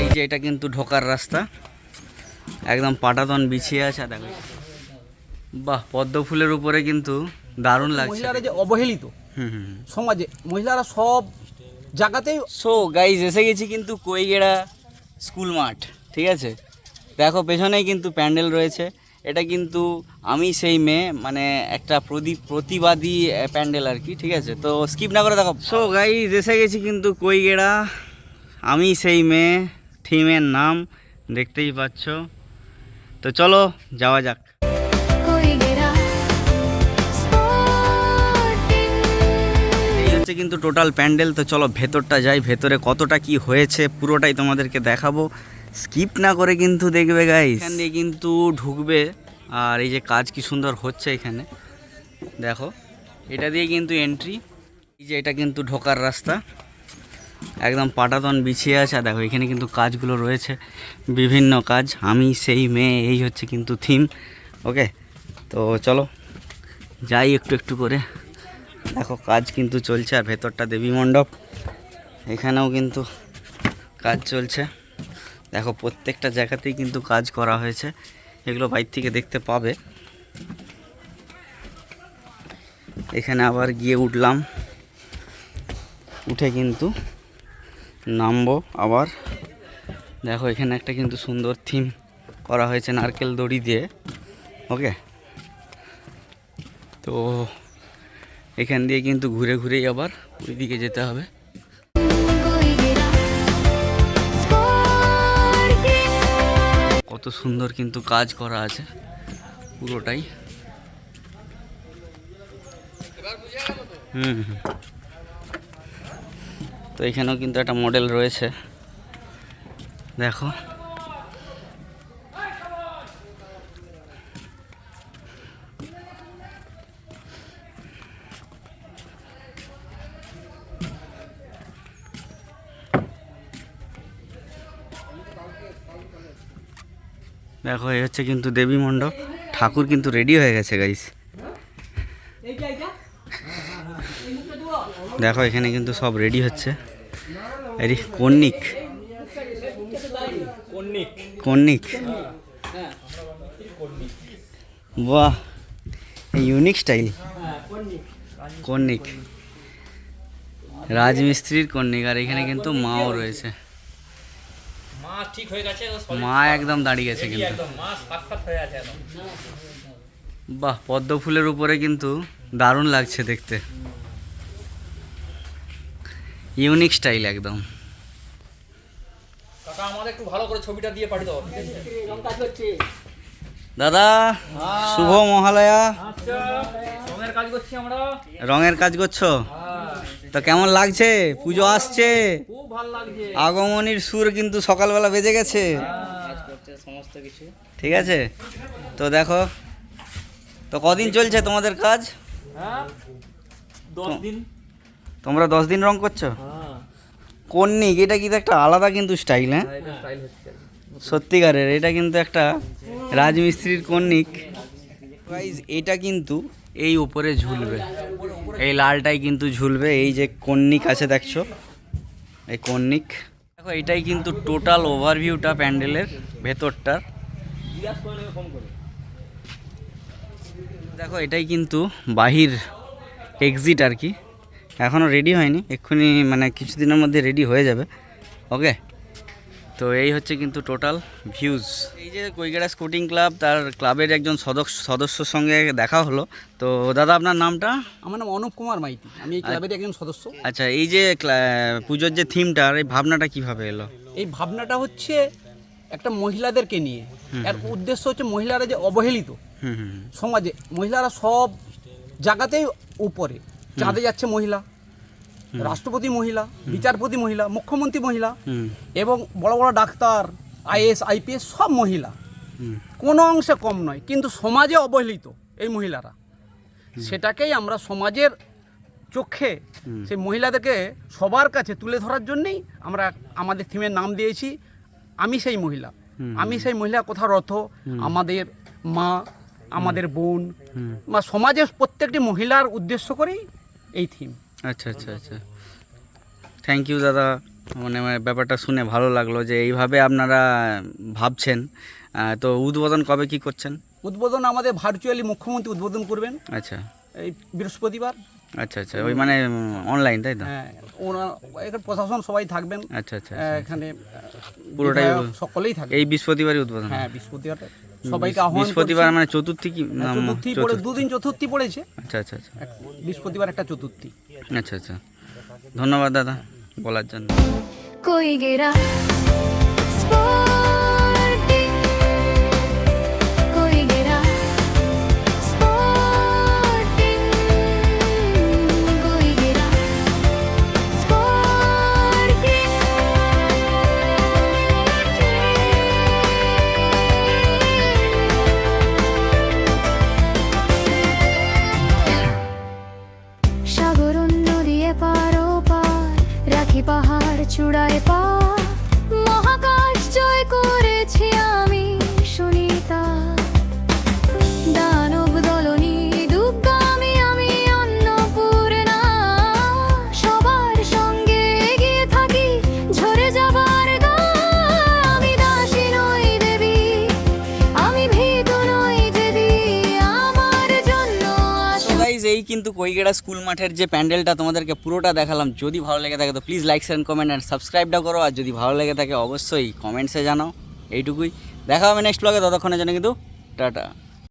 এই যে এটা কিন্তু ঢোকার রাস্তা। একদম পাটাতন বিছিয়ে আছে দেখো। বাহ পদ্ম ফুলের উপরে কিন্তু দারুণ লাগছে। মহিলারা যে অবহেলিত। সমাজে মহিলারা সব জায়গাতেই সো গাইজ এসে গেছি কিন্তু কইগেড়া স্কুল মাঠ ঠিক আছে? দেখো পেছনেই কিন্তু প্যান্ডেল রয়েছে। এটা কিন্তু আমি সেই মেয়ে মানে একটা প্রদীপ প্রতিবাদী প্যান্ডেল আর কি ঠিক আছে? তো স্কিপ না করে দেখো। সো গাই এসে গেছি কিন্তু কইগেড়া আমি সেই মেয়ে থিমের নাম দেখতেই পাচ্ছ। তো চলো যাওয়া যাক। হচ্ছে কিন্তু টোটাল প্যান্ডেল। তো চলো ভেতরটা যাই ভেতরে কতটা কি হয়েছে পুরোটাই তোমাদেরকে দেখাবো। স্কিপ না করে কিন্তু দেখবে গাইস এখান দিয়ে কিন্তু ঢুকবে। আর এই যে কাজ কি সুন্দর হচ্ছে এখানে। দেখো, এটা দিয়ে কিন্তু এন্ট্রি এই যে এটা কিন্তু ঢোকার রাস্তা। একদম পাটাতন বিছিয়ে আছে। আর দেখো, এখানে কিন্তু কাজগুলো রয়েছে। বিভিন্ন কাজ। আমি সেই মেয়ে, এই হচ্ছে কিন্তু থিম ওকে তো চলো, যাই একটু একটু করে। দেখো, কাজ কিন্তু চলছে। আর ভেতরটা দেবী মণ্ডপ। এখানেও কিন্তু কাজ চলছে। দেখো, প্রত্যেকটা জায়গাতেই কিন্তু কাজ করা হয়েছে। এগুলো বাইর থেকে দেখতে পাবে। এখানে আবার গিয়ে উঠলাম। উঠে কিন্তু নামবো আবার। দেখো, এখানে একটা কিন্তু সুন্দর থিম করা হয়েছে নারকেল দড়ি দিয়ে। ওকে? তো এখান দিয়ে কিন্তু ঘুরে ঘুরেই আবার ওইদিকে যেতে হবে। কত সুন্দর কিন্তু কাজ করা আছে পুরোটাই। হুম। তো এখানেও কিন্তু একটা মডেল রয়েছে। দেখো। দেখো, এই হচ্ছে কিন্তু দেবী মণ্ডপ। ঠাকুর কিন্তু রেডি হয়ে গেছে গাইস দেখো, এখানে কিন্তু সব রেডি হচ্ছে। এই কন্নিক কন্নিক বাহ ইউনিক স্টাইল কন্নিক রাজমিস্ত্রির কন্নিক আর এখানে কিন্তু মাও রয়েছে। ঠিক হয়ে গেছে মা একদম দাঁড়িয়ে গেছে কিন্তু। একদম মা সাক্ষাৎ হয়ে আছে একদম। বাহ পদ্ম ফুলের উপরে কিন্তু দারুণ লাগছে দেখতে। ইউনিক স্টাইল একদম। কাকা আমাদের একটু ভালো করে ছবিটা দিয়ে পাঠিয়ে দাও। দাদা শুভ মহালয়া। আচ্ছা। রঙের কাজ করছি আমরা। রঙের কাজ করছ? হ্যাঁ, তো কেমন লাগছে? পুজো আসছে? খুব ভালো লাগছে। আগমনীর সুর কিন্তু সকালবেলা বেজে গেছে। সমস্ত কিছু। ঠিক আছে? তো দেখো তো কদিন চলছে তোমাদের কাজ? হ্যাঁ দিন। তোমরা দশ দিন রং করছ? হ্যাঁ। কন্নিক এটা কিন্তু একটা আলাদা কিন্তু স্টাইল হ্যাঁ? এটা স্টাইল হচ্ছে। সত্যিকারের এটা কিন্তু একটা রাজমিস্ত্রির কন্নিক এটা কিন্তু এই উপরে ঝুলবে। এই লালটাই কিন্তু ঝুলবে, এই যে কন্নিক আছে দেখছ, এই কন্নিক। দেখো, এটাই কিন্তু টোটাল ওভারভিউটা প্যান্ডেলের ভেতরটার দেখো, এটাই কিন্তু বাহির এক্সিট আর কি। এখনও রেডি হয়নি, এক্ষুনি মানে কিছুদিনের মধ্যে রেডি হয়ে যাবে ওকে তো এই হচ্ছে কিন্তু টোটাল ভিউজ এই যে কৈগেড়া স্কুটিং ক্লাব তার ক্লাবের একজন সদস্য সদস্যর সঙ্গে দেখা হলো। তো দাদা আপনার নামটা? আমার নাম অনুপ কুমার মাইতি। আমি এই ক্লাবের একজন সদস্য। আচ্ছা এই যে ক্লা- পুজোর যে থিমটা এই ভাবনাটা কীভাবে এলো? এই ভাবনাটা হচ্ছে একটা মহিলাদেরকে নিয়ে। এর উদ্দেশ্য হচ্ছে মহিলারা যে অবহেলিত। হুম হুম হুম। সমাজে মহিলারা সব জায়গাতেই উপরে। চাঁদে যাচ্ছে মহিলা। রাষ্ট্রপতি মহিলা বিচারপতি মহিলা মুখ্যমন্ত্রী মহিলা এবং বড় বড় ডাক্তার আইএস আইপিএস সব মহিলা। কোনো অংশে কম নয় কিন্তু সমাজে অবহেলিত এই মহিলারা। সেটাকেই আমরা সমাজের চোখে সেই মহিলাদেরকে সবার কাছে তুলে ধরার জন্যেই আমরা আমাদের থিমের নাম দিয়েছি আমি সেই মহিলা। আমি সেই মহিলা কোথার অর্থ আমাদের মা আমাদের বোন বা সমাজের প্রত্যেকটি মহিলার উদ্দেশ্য করেই এই থিম। আচ্ছা আচ্ছা আচ্ছা। থ্যাংক ইউ দাদা। মানে ব্যাপারটা শুনে ভালো লাগল যে এইভাবে আপনারা ভাবছেন। তো উদ্বোধন কবে কি করছেন? উদ্বোধন আমাদের ভার্চুয়ালি মুখ্যমন্ত্রী উদ্বোধন করবেন। আচ্ছা। এই বৃহস্পতিবার। আচ্ছা আচ্ছা। ওই মানে অনলাইন তাই তো? হ্যাঁ এখানে প্রশাসন সবাই থাকবেন। আচ্ছা আচ্ছা এখানে পুরোটাই সকলেই থাকবে এই বৃহস্পতিবারই উদ্বোধন। হ্যাঁ বৃহস্পতিবার সবাইকে আহ্বান বৃহস্পতিবার মানে চতুর্থী কি? চতুর্থী পড়ে দুদিন চতুর্থী পড়েছে। আচ্ছা আচ্ছা আচ্ছা। বৃহস্পতিবার একটা চতুর্থী। আচ্ছা আচ্ছা। ধন্যবাদ দাদা বলার জন্য। কই গেরা? পাহাড় চূড়ায় পা গাইজ এই কিন্তু কৈগেড়া স্কুল মাঠের যে প্যান্ডেলটা তোমাদেরকে পুরোটা দেখালাম। যদি ভালো লেগে থাকে তো please like share comment and সাবস্ক্রাইবটা করো। আর যদি ভালো লেগে থাকে, অবশ্যই কমেন্টসে জানাও। এইটুকুই। দেখা হবে নেক্সট ব্লগে ততক্ষণের জন্য কিন্তু টাটা।